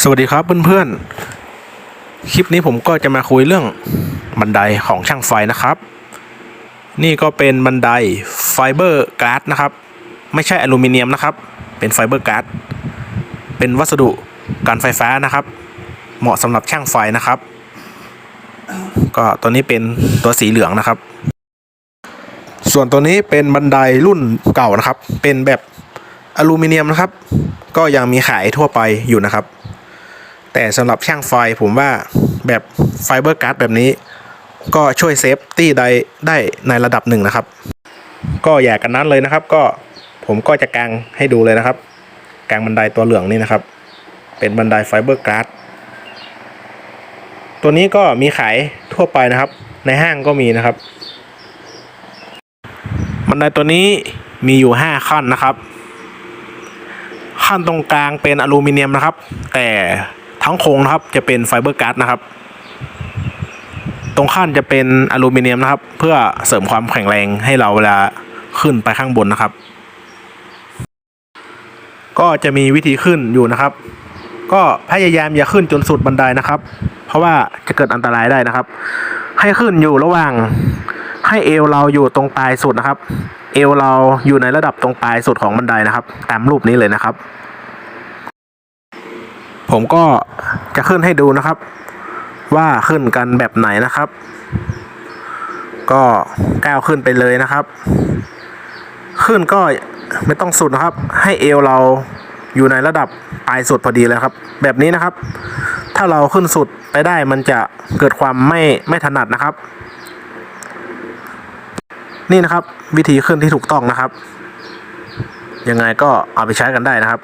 สวัสดีครับเพื่อนๆ คลิปนี้ผมก็จะมาคุยเรื่องบันไดของช่างไฟนะครับ นี่ก็เป็นบันไดไฟเบอร์การ์ดนะครับ ไม่ใช่อลูมิเนียมนะครับ เป็นไฟเบอร์การ์ด เป็นวัสดุการไฟฟ้านะครับ เหมาะสำหรับช่างไฟนะครับ ก็ตัวนี้เป็นตัวสีเหลืองนะครับ ส่วนตัวนี้เป็นบันไดรุ่นเก่านะครับ เป็นแบบอลูมิเนียมนะครับ ก็ยังมีขายทั่วไปอยู่นะครับ แต่สำหรับช่างไฟผมว่าแบบไฟเบอร์การ์ดแบบนี้ ก็ช่วยเซฟตี้ได้ได้ในระดับหนึ่งนะครับ ก็อย่ากันนั้นเลยนะครับ ก็ผมก็จะกางให้ดูเลยนะครับ กางบันไดตัวเหลืองนี่นะครับ เป็นบันไดไฟเบอร์การ์ดตัวนี้ก็มีขายทั่วไปนะครับ ในห้างก็มีนะครับ บันไดตัวนี้มีอยู่ 5 ขั้นนะครับ ขั้นตรงกลางเป็นอลูมิเนียมนะครับ แต่ ทั้งโครงนะครับจะเป็นไฟเบอร์การ์ดนะครับ ตรงขั้นจะเป็นอลูมิเนียมนะครับ เพื่อเสริมความแข็งแรงให้เราเวลาขึ้นไปข้างบนนะครับ ก็จะมีวิธีขึ้นอยู่นะครับ ก็พยายามอย่าขึ้นจนสุดบันไดนะครับ เพราะว่าจะเกิดอันตรายได้นะครับ ให้ขึ้นอยู่ระหว่างให้เอวเราอยู่ตรงปลายสุดนะครับ เอวเราอยู่ในระดับตรงปลายสุดของบันไดนะครับ ตามรูปนี้เลยนะครับ ผมก็จะขึ้นให้ดูนะครับ ว่าขึ้นกันแบบไหนนะครับ ก็ก้าวขึ้นไปเลยนะครับ ขึ้นก็ไม่ต้องสุดนะครับ ให้เอวเราอยู่ในระดับปลายสุดพอดีเลยครับ แบบนี้นะครับ ถ้าเราขึ้นสุดไปได้มันจะเกิดความไม่ไม่ถนัดนะครับ นี่นะครับวิธีขึ้นที่ถูกต้องนะครับ ยังไงก็เอาไปใช้กันได้นะครับ